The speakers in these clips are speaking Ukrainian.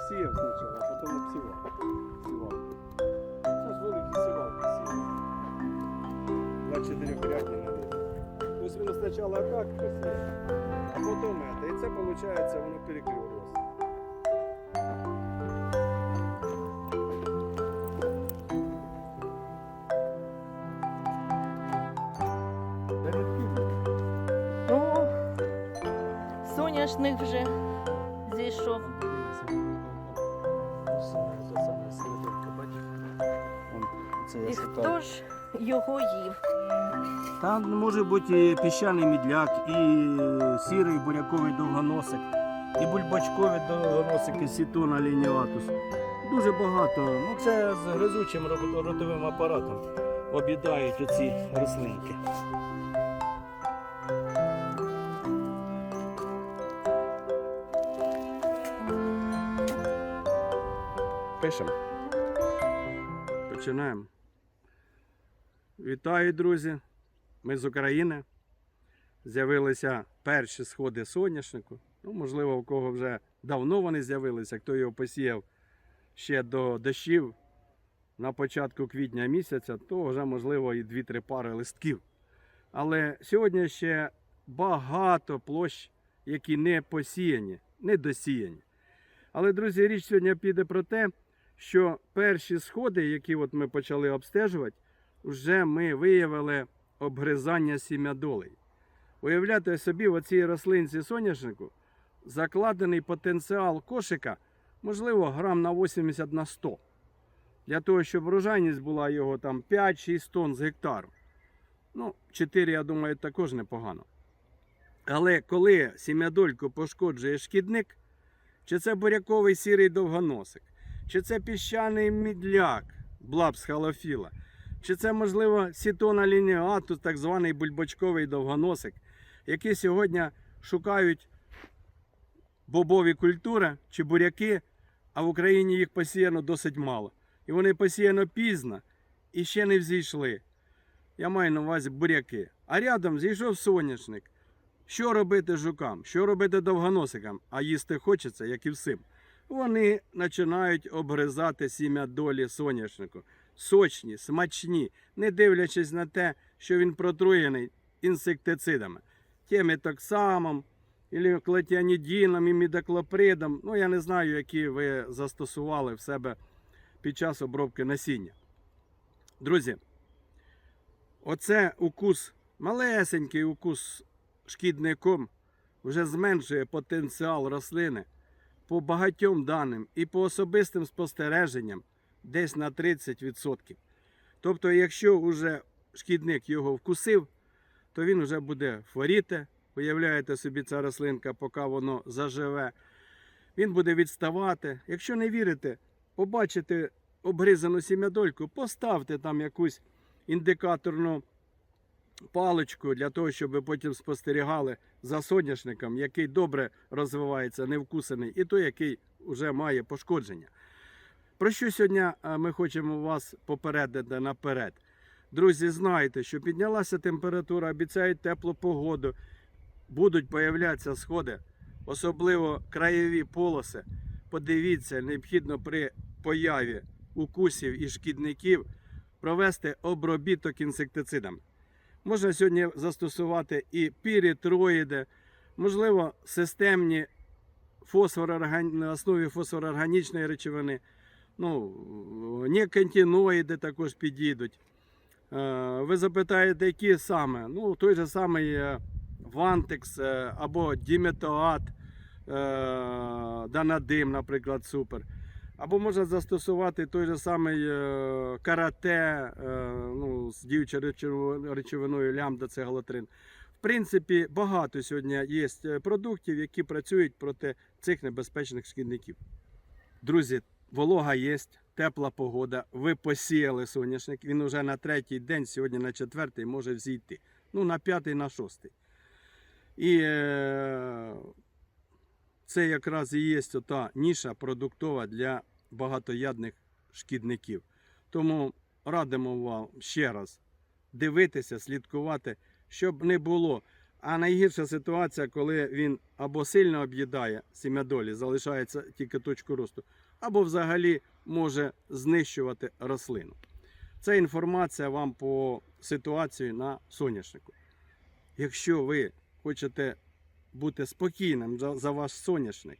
посіяв спочатку, а потім обсівав. Сівав. Це ж великий сівалки сіяв. Два чотирьохрядні навіть. Тобто він спочатку так посіяв, а потім це. І це виходить, воно переклюрилося. Ну, соняшник вже зійшов. І хто ж його їв? Там може бути і піщаний мідляк, і сірий буряковий довгоносик, і бульбачковий довгоносик, і сітона лініатус. Дуже багато. Ну це з гризучим рот- ротовим апаратом об'їдають оці рослинки. Пишемо. Починаємо. Вітаю, друзі! Ми з України. З'явилися перші сходи соняшнику. Ну, можливо, у кого вже давно вони з'явилися, хто його посіяв ще до дощів на початку квітня місяця, то вже, можливо, і 2-3 пари листків. Але сьогодні ще багато площ, які не посіяні, не досіяні. Але, друзі, річ сьогодні піде про те, що перші сходи, які от ми почали обстежувати, вже ми виявили обгризання сім'ядолей. Уявляєте собі, в цій рослинці соняшнику закладений потенціал кошика, можливо, грам на 80 на 100. Для того, щоб врожайність була його там 5-6 тонн з гектару. Ну, 4, я думаю, також непогано. Але коли сім'ядольку пошкоджує шкідник, чи це буряковий сірий довгоносик, чи це піщаний мідляк, блабс халофіла, чи це, можливо, сітона лініатус, так званий бульбочковий довгоносик, які сьогодні шукають бобові культури чи буряки, а в Україні їх посіяно досить мало. І вони посіяно пізно і ще не взійшли. Я маю на увазі буряки. А рядом зійшов соняшник. Що робити жукам? Що робити довгоносикам? А їсти хочеться, як і всім. Вони починають обгризати сім'я долі соняшнику. Сочні, смачні, не дивлячись на те, що він протруєний інсектицидами, тим токсамом, і клетіанідіном, і мідоклопридом. Ну, я не знаю, які ви застосували в себе під час обробки насіння. Друзі, оце укус, малесенький укус шкідником вже зменшує потенціал рослини по багатьом даним і по особистим спостереженням десь на 30%. Тобто, якщо вже шкідник його вкусив, то він вже буде хворіти. Уявляєте собі, ця рослинка, поки воно заживе. Він буде відставати. Якщо не вірите, побачите обгризану сім'ядольку, поставте там якусь індикаторну паличку для того, щоб потім спостерігали за соняшником, який добре розвивається, не вкусаний, і той, який вже має пошкодження. Про що сьогодні е, ми хочемо вас попередити наперед? Друзі, знайте, що піднялася температура, обіцяють теплу погоду, будуть появлятися сходи, особливо краєві полоси. Подивіться, необхідно при появі укусів і шкідників провести обробіток інсектицидами. Можна сьогодні застосувати і пірітроїди, можливо, системні на основі фосфорорганічної речовини. Ну, некантіноїди також підійдуть. Е, Ви запитаєте, які саме? Ну, той же самий е, Вантекс е, або Діметоат, Данадим, наприклад, супер. Або можна застосувати той же самий е, карате е, ну, з діючою речовиною лямбда, це галатрин. В принципі, багато сьогодні є е, продуктів, які працюють проти цих небезпечних шкідників. Друзі, волога є, тепла погода. Ви посіяли соняшник. Він вже на третій день, сьогодні на четвертий може взійти. Ну, на п'ятий, на шостий. І це якраз і є та ніша продуктова для багатоядних шкідників. Тому радимо вам ще раз дивитися, слідкувати, щоб не було А найгірша ситуація, коли він або сильно об'їдає сім'ядолі, залишається тільки точку росту, або взагалі може знищувати рослину. Це інформація вам по ситуації на соняшнику. Якщо ви хочете бути спокійним за, ваш соняшник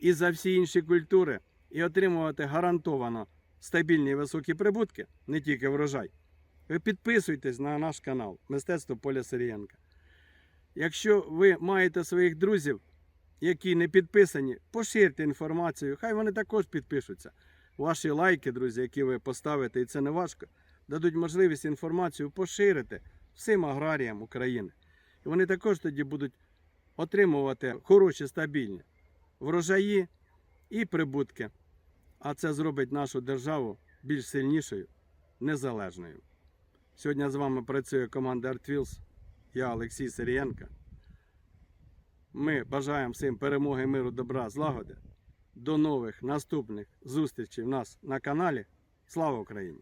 і за всі інші культури, і отримувати гарантовано стабільні високі прибутки, не тільки врожай, ви підписуйтесь на наш канал Мистецтво Поля Сирієнка. Якщо ви маєте своїх друзів, які не підписані, поширте інформацію, хай вони також підпишуться. Ваші лайки, друзі, які ви поставите, і це не важко, дадуть можливість інформацію поширити всім аграріям України. І вони також тоді будуть отримувати хороші, стабільні врожаї і прибутки. А це зробить нашу державу більш сильнішою, незалежною. Сьогодні з вами працює команда ArtWheels. Я Олексій Сирієнко. Ми бажаємо всім перемоги, миру, добра, злагоди. До нових наступних зустрічей в нас на каналі. Слава Україні!